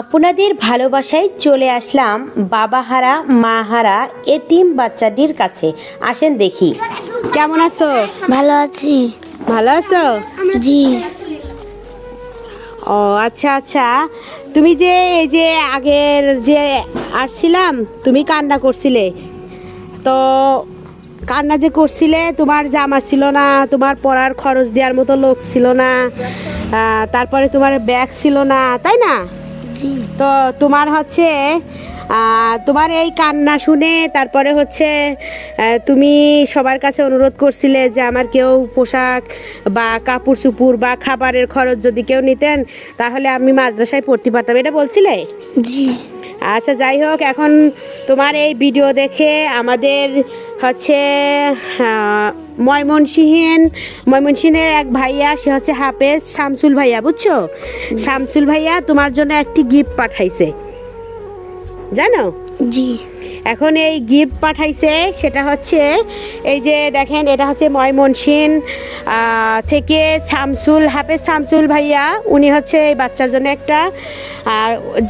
আপনাদের ভালোবাসায় চলে আসলাম বাবাহারা মাহারা এতিম বাচ্চাটির কাছে। আসেন দেখি। কেমন আছো? ভালো আছি। ভালো আছো? জি। ও আচ্ছা আচ্ছা। তুমি যে এই যে আগের যে আসছিলাম তুমি কান্না করছিলে। তো কান্না যে করছিলে তোমার জামা ছিল না তোমার পড়ার খরচ দেওয়ার মতো লোক ছিল না তারপরে তোমার ব্যাগ ছিল না তাই না? তো তোমার হচ্ছে তোমার এই কান্না শুনে তারপরে হচ্ছে তুমি সবার কাছে অনুরোধ করছিলে যে আমার কেউ পোশাক বা কাপড় চুপুর বা খাবারের খরচ যদি কেউ নিতেন তাহলে আমি মাদ্রাসায় পড়তে পারতাম এটা বলছিলে? জি। আচ্ছা যাই হোক এখন তোমার এই ভিডিও দেখে আমাদের হচ্ছে আহ, ময়মনসিংহের এক ভাইয়া সে হচ্ছে হাফেজ শামসুল ভাইয়া বুঝছ? শামসুল ভাইয়া তোমার জন্য একটি গিফট পাঠাইছে। জানো? জি। এখন এই গিফট পাঠাইছে সেটা হচ্ছে এই যে দেখেন এটা হচ্ছে ময়মনসিং থেকে শামসুল হাফেজ শামসুল ভাইয়া উনি হচ্ছে এই বাচ্চার জন্য একটা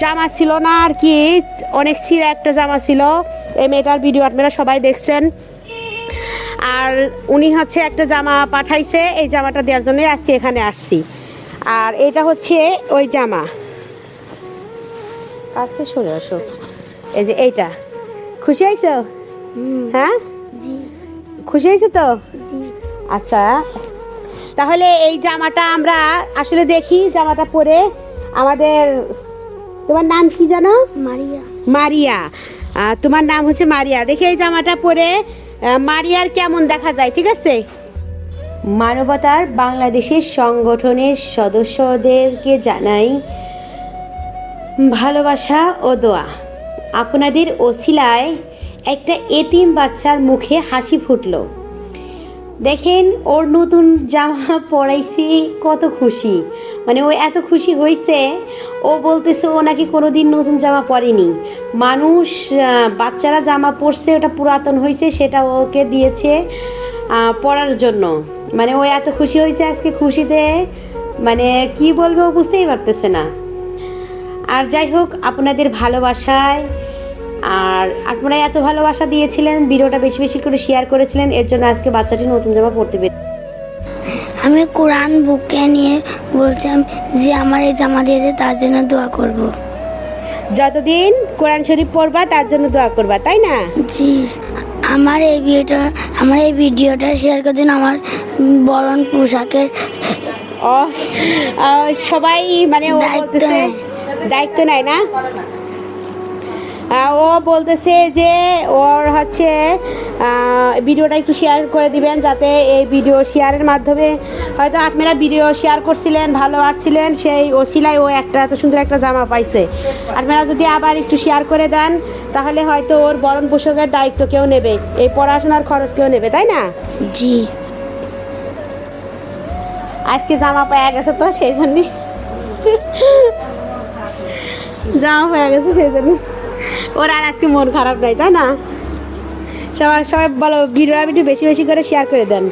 জামা ছিল না আর কি অনেক ছিঁড়া একটা জামা ছিল। এই মেয়েটার ভিডিও আপনারা সবাই দেখছেন। আর উনি হচ্ছে একটা জামা পাঠাইছে এই জামাটা দেওয়ার জন্যই আজকে এখানে আসছি। আর এটা হচ্ছে ওই জামা। কাছে সরে আসো। এই যে এইটা। খুশি হয়েছো হ্যাঁ? খুশি হয়েছে তো? আচ্ছা। তাহলে এই জামাটা আমরা আসলে দেখি জামাটা পরে আমাদের তোমার নাম কি জানো? মারিয়া। মারিয়া। তোমার নাম হচ্ছে মারিয়া। দেখি এই জামাটা পরে মারিয়ার কেমন দেখা যায়, ঠিক আছে? মানবতার বাংলাদেশের সংগঠনের সদস্যদেরকে জানাই ভালোবাসা ও দোয়া। আপনাদের ওসিলায় একটা এতিম বাচ্চার মুখে হাসি ফুটলো। দেখেন, ওর নতুন জামা পরাইছি, কত খুশি। মানে ও এত খুশি হয়েছে ও বলতেছে ও নাকি কোনো দিন নতুন জামা পরেনি। মানুষ বাচ্চারা জামা পরছে, ওটা পুরাতন হয়েছে সেটা ওকে দিয়েছে পরার জন্য। মানে ও এত খুশি হয়েছে আজকে খুশিতে মানে কি বলবে ও বুঝতেই পারতেছে না। আর যাই হোক, আপনাদের ভালোবাসায় আর আপনারা এত ভালোবাসা দিয়েছিলেন ভিডিওটা বেশি বেশি করে শেয়ার করেছিলেন এর জন্য আজকে বাচ্চাটি নতুন জামা পড়তে পেরে আমি কোরআন বুকে নিয়ে বলছিলাম যে আমার এই জামা দিয়েছে তার জন্য দোয়া করব। যতদিন কোরআন শরীফ পড়বা তার জন্য দোয়া করবা তাই না? জি আমার এই ভিডিওটা আমার এই ভিডিওটা শেয়ার করে দিন আমার বরণ পোশাকের সবাই মানে ও দায়িত্ব বলতেছে নেয়। দায়িত্ব নেয় না? ও বলতেছে যে ওর হচ্ছে ভিডিওটা একটু শেয়ার করে দিবেন যাতে এই ভিডিও শেয়ারের মাধ্যমে হয়তো আপনারা ভিডিও শেয়ার করছিলেন ভালো আসছিলেন সেই ও ওসিলায় ও একটা এত সুন্দর একটা জামা পাইছে। আপনারা যদি আবার একটু শেয়ার করে দেন তাহলে হয়তো ওর বরণ পোষকের দায়িত্ব কেউ নেবে এই পড়াশোনার খরচ কেউ নেবে তাই না? জি। আজকে জামা পাওয়া গেছে তো সেই জন্যই জামা পাওয়া গেছে সেই জন্য। ওর আর আজকে মন খারাপ নাই, তাই না? সবাই সবাই বলো, ভিডিওটা একটু বেশি বেশি করে শেয়ার করে দেন।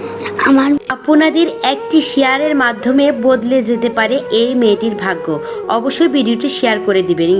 আমার আপনাদের একটি শেয়ারের মাধ্যমে বদলে যেতে পারে এই মেয়েটির ভাগ্য। অবশ্যই ভিডিওটি শেয়ার করে দিবেন